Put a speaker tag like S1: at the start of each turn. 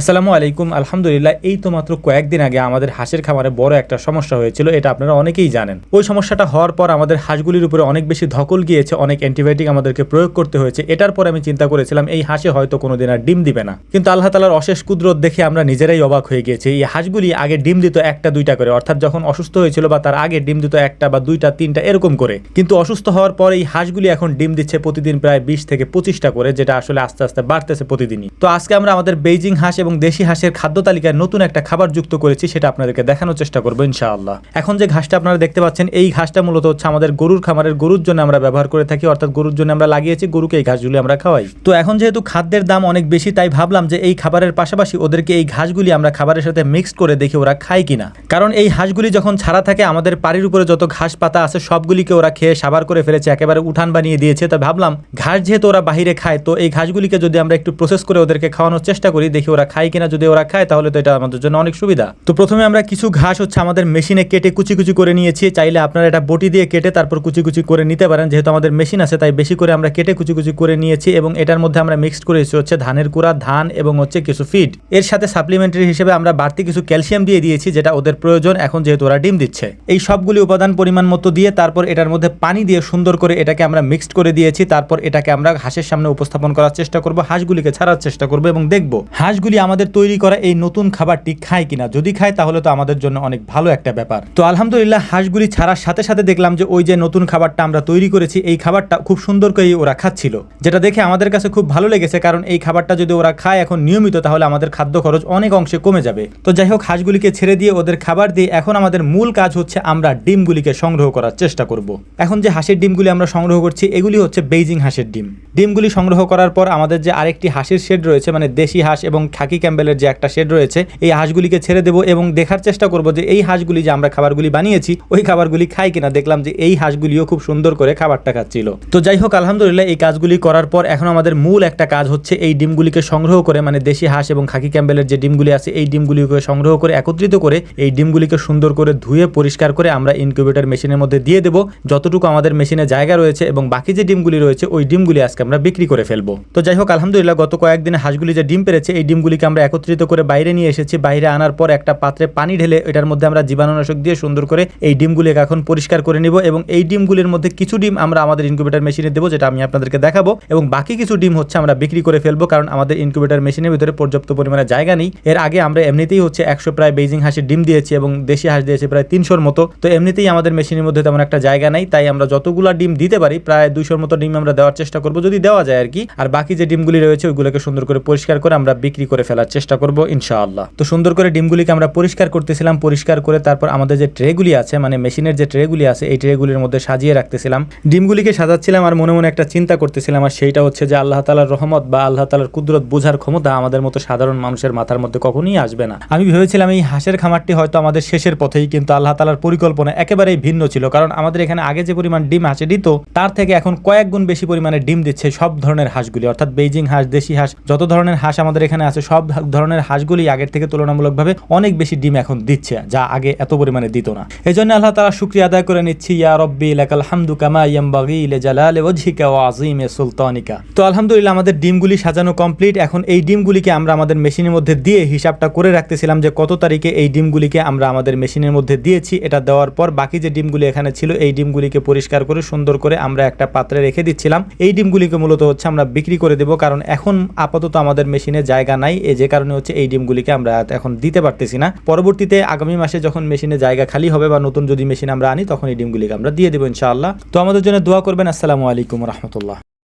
S1: আসসালামু আলাইকুম। আলহামদুলিল্লাহ, এই তো মাত্র কয়েকদিন আগে আমাদের হাঁসের খামারে বড় একটা সমস্যা হয়েছিল, এটা আপনারা অনেকেই জানেন। ওই সমস্যাটা হওয়ার পর আমাদের হাঁসগুলির উপরে অনেক বেশি ধকল গিয়েছে, অনেক অ্যান্টিবায়োটিক আমাদেরকে প্রয়োগ করতে হয়েছে। এটার পর আমি চিন্তা করেছিলাম, এই হাঁসে হয়তো কোনোদিন আর ডিম দিবে না। কিন্তু আল্লাহ তালার অশেষ কুদরত দেখে আমরা নিজেরাই অবাক হয়ে গিয়েছি, এই হাঁসগুলি আগে ডিম দিত একটা, দুইটা করে। অর্থাৎ যখন অসুস্থ হয়েছিল বা তার আগে ডিম দিত একটা বা দুইটা, তিনটা, এরকম করে। কিন্তু অসুস্থ হওয়ার পর এই হাঁসগুলি এখন ডিম দিচ্ছে প্রতিদিন প্রায় বিশ থেকে পঁচিশটা করে, যেটা আসলে আস্তে আস্তে বাড়তেছে প্রতিদিনই। তো আজকে আমরা আমাদের বেইজিং হাঁস এবং দেশি হাঁসের খাদ্য তালিকায় নতুন একটা খাবার যুক্ত করেছি, সেটা আপনাদেরকে দেখানোর চেষ্টা করব ইনশাআল্লাহ। এখন যে ঘাসটা আপনারা দেখতে পাচ্ছেন, এই ঘাসটা মূলত হচ্ছে আমাদের গরুর খামারের গরুর জন্য আমরা ব্যবহার করে থাকি, অর্থাৎ গরুর জন্য আমরা লাগিয়েছি, গরুকে এই ঘাসগুলি আমরা খাওয়াই। তো এখন যেহেতু খাদ্যের দাম অনেক বেশি, তাই ভাবলাম যে এই খাবারের পাশাপাশি ওদেরকে এই ঘাসগুলি আমরা খাবারের সাথে মিক্সড করে দেখি ওরা খায় কিনা। কারণ এই হাঁসগুলি যখন ছাড়া থাকে, আমাদের বাড়ির উপরে যত ঘাস পাতা আছে, সবগুলিকে ওরা খেয়ে সাবার করে ফেলেছে, একেবারে উঠান বানিয়ে দিয়েছে। তো ভাবলাম, ঘাস যেহেতু ওরা বাহিরে খায়, তো এই ঘাসগুলিকে যদি আমরা একটু প্রসেস করে ওদেরকে খাওয়ানোর চেষ্টা করি, দেখি ওরা কিনা যদি ওরা খায়, তাহলে তো এটা আমাদের জন্য অনেক সুবিধা। তো প্রথমে আমরা কিছু ঘাস হচ্ছে আমাদের মেশিনে কেটে কুচি কুচি করে নিয়েছি। চাইলে আপনারা এটা বটি দিয়ে কেটে তারপর কুচি কুচি করে নিতে পারেন, যেহেতু আমাদের মেশিন আছে, তাই বেশি করে আমরা কেটে কুচি কুচি করে নিয়েছি এবং এটার মধ্যে আমরা মিক্সড করেছি হচ্ছে ধানের কুড়া, ধান এবং হচ্ছে কিছু ফিড এর সাথে সাপ্লিমেন্টারি হিসেবে আমরা বাড়তি কিছু ক্যালসিয়াম দিয়ে দিয়েছি, যেটা ওদের প্রয়োজন, এখন যেহেতু ওরা ডিম দিচ্ছে। এই সবগুলি উপাদান পরিমাণ মতো দিয়ে তারপর এটার মধ্যে পানি দিয়ে সুন্দর করে এটাকে আমরা মিক্সড করে দিয়েছি, তারপর এটাকে আমরা হাঁসের সামনে উপস্থাপন করার চেষ্টা করব, হাঁসগুলিকে ছাড়ার চেষ্টা করব এবং দেখব। হাঁসগুলি আমাদের তৈরি করা এই নতুন খাবারটি খায় কিনা? যদি খায়, তাহলে তো আমাদের জন্য অনেক ভালো একটা ব্যাপার। তো আলহামদুলিল্লাহ, হাঁসগুলি ছাড়ার সাথে সাথে দেখলাম যে ওই যে নতুন খাবারটা আমরা তৈরি করেছি, এই খাবারটা খুব সুন্দর করেই ওরা খাচ্ছিল। যেটা দেখে আমাদের কাছে খুব ভালো লেগেছে, কারণ এই খাবারটা যদি ওরা খায় এখন নিয়মিত, তাহলে আমাদের খাদ্য খরচ অনেক অংশে কমে যাবে। তো যাই হোক, হাঁসগুলিকে ছেড়ে দিয়ে ওদের খাবার দিয়ে এখন আমাদের মূল কাজ হচ্ছে আমরা ডিমগুলিকে সংগ্রহ করার চেষ্টা করব। এখন যে হাঁসের ডিমগুলি আমরা সংগ্রহ করছি, এগুলি হচ্ছে বেইজিং হাঁসের ডিম। ডিমগুলি সংগ্রহ করার পর আমাদের যে আরেকটি হাঁসের শেড রয়েছে মানে দেশি হাঁস এবং খাকি ক্যাম্বেলের যে একটা শেড রয়েছে, এই হাঁসগুলিকে ছেড়ে দেবো এবং দেখার চেষ্টা করব যে এই হাঁসগুলি যে আমরা খাবারগুলি বানিয়েছি, ওই খাবারগুলি খাই কিনা। দেখলাম যে এই হাঁসগুলিও খুব সুন্দর করে খাবারটা খাচ্ছিল। তো যাই হোক, আলহামদুলিল্লাহ এই কাজগুলি করার পর এখন আমাদের মূল একটা কাজ হচ্ছে এই ডিমগুলিকে সংগ্রহ করে মানে দেশি হাঁস এবং খাকি ক্যাম্বেলের যে ডিমগুলি আছে, এই ডিমগুলিকে সংগ্রহ করে একত্রিত করে এই ডিমগুলিকে সুন্দর করে ধুয়ে পরিষ্কার করে আমরা ইনকিউবেটর মেশিনের মধ্যে দিয়ে দেবো। যতটুকু আমাদের মেশিনে জায়গা রয়েছে এবং বাকি যে ডিমগুলি রয়েছে, ওই ডিমগুলি আজকে আমরা বিক্রি করে ফেলব। তো যাই হোক, আলহামদুলিল্লাহ গত কয়েকদিনে হাঁসগুলি যে ডিম পেরেছে, এই ডিমগুলিকে আমরা একত্রিত করে বাইরে নিয়ে এসেছি। বাইরে আনার পর একটা পাত্রে পানি ঢেলে এটার মধ্যে আমরা জীবাণুনাশক দিয়ে সুন্দর করে এই ডিমগুলিকে এখন পরিষ্কার করে নিব এবং এই ডিমগুলির মধ্যে কিছু ডিম আমরা আমাদের ইনকিউবেটর মেশিনে দেবো, যেটা আমি আপনাদেরকে দেখাবো। এবং বাকি কিছু ডিম হচ্ছে আমরা বিক্রি করে ফেলব, কারণ আমাদের ইনকিউবেটর মেশিনের ভিতরে পর্যাপ্ত পরিমাণে জায়গা নেই। এর আগে আমরা এমনিতেই হচ্ছে একশো প্রায় বেজিং হাঁসের ডিম দিয়েছি এবং দেশি হাঁস দিয়েছি প্রায় তিনশোর মতো। তো এমনিতেই আমাদের মেশিনের মধ্যে তেমন একটা জায়গা নাই, তাই আমরা যতগুলা ডিম দিতে পারি, প্রায় দুইশোর মতো ডিম আমরা দেওয়ার চেষ্টা করব, যদি দেওয়া যায় আর কি। আর বাকি যে ডিমগুলি রয়েছে, ওইগুলোকে সুন্দর করে পরিষ্কার করে আমরা বিক্রি করে ফেলার চেষ্টা করব, ইনশাআল্লাহ। তো সুন্দর করে ডিমগুলিকে আমরা পরিষ্কার করতেছিলাম, পরিষ্কার করে তারপর আমাদের যে ট্রেগুলি আছে মানে মেশিনের যে ট্রেগুলি আছে, এই ট্রেগুলির মধ্যে সাজিয়ে রাখতেছিলাম। ডিমগুলিকে সাজাচ্ছিলাম আর মনে মনে একটা চিন্তা করতেছিলাম, আর সেইটা হচ্ছে যে আল্লাহ তালার রহমত বা আল্লাহ তালার কুদরত বোঝার ক্ষমতা আমাদের মতো সাধারণ মানুষের মাথার মধ্যে কখনোই আসবে না। আমি ভেবেছিলাম এই হাঁসের খামারটি হয়তো আমাদের শেষের পথেই, কিন্তু আল্লাহ তালার পরিকল্পনা একেবারেই ভিন্ন ছিল, কারণ আমাদের এখানে আগে যে পরিমাণ ডিম হাঁসে দিত তার থেকে এখন কয়েক গুণ বেশি পরিমাণে ডিম দিচ্ছে সব ধরনের হাঁসগুলি, অর্থাৎ বেইজিং হাঁস, দেশি হাঁস, যত ধরনের হাঁস আমাদের এখানে আছে, সব ধরনের হাঁসগুলি আগের থেকে তুলনামূলকভাবে অনেক বেশি ডিম এখন দিচ্ছে, যা আগে এত পরিমাণে দিত না। এই জন্য আল্লাহ তালা শুক্রিয়া আদায় করে নিচ্ছি, ইয়া রব্বি লাকাল হামদু কামা ইয়ামবাগি লে জালালে ওয়াজহিকা ওয়া আজিমে সুলতানিকা। তো আলহামদুলিল্লাহ আমাদের ডিমগুলি সাজানো কমপ্লিট। এখন এই ডিমগুলিকে আমরা আমাদের মেশিনের মধ্যে দিয়ে হিসাবটা করে রাখতেছিলাম যে কত তারিখে এই ডিমগুলিকে আমরা আমাদের মেশিনের মধ্যে দিয়েছি। এটা দেওয়ার পর বাকি যে ডিমগুলি এখানে ছিল, এই ডিমগুলিকে পরিষ্কার করে সুন্দর করে আমরা একটা পাত্রে রেখে দিচ্ছিলাম। এই ডিমগুলিকে মূলত হচ্ছে আমরা বিক্রি করে দেবো, কারণ এখন আপাতত আমাদের মেশিনে জায়গা নাই। এই যে কারণে হচ্ছে এই ডিমগুলিকে আমরা এখন দিতে পারতেছি না। পরবর্তীতে আগামী মাসে যখন মেশিনে জায়গা খালি হবে বা নতুন যদি মেশিন আমরা আনি, তখন এই ডিমগুলিকে আমরা দিয়ে দেবো ইনশাআল্লাহ। তো আমাদের জন্য দোয়া করবেন। আসসালামু আলাইকুম রহমতুল্লাহ।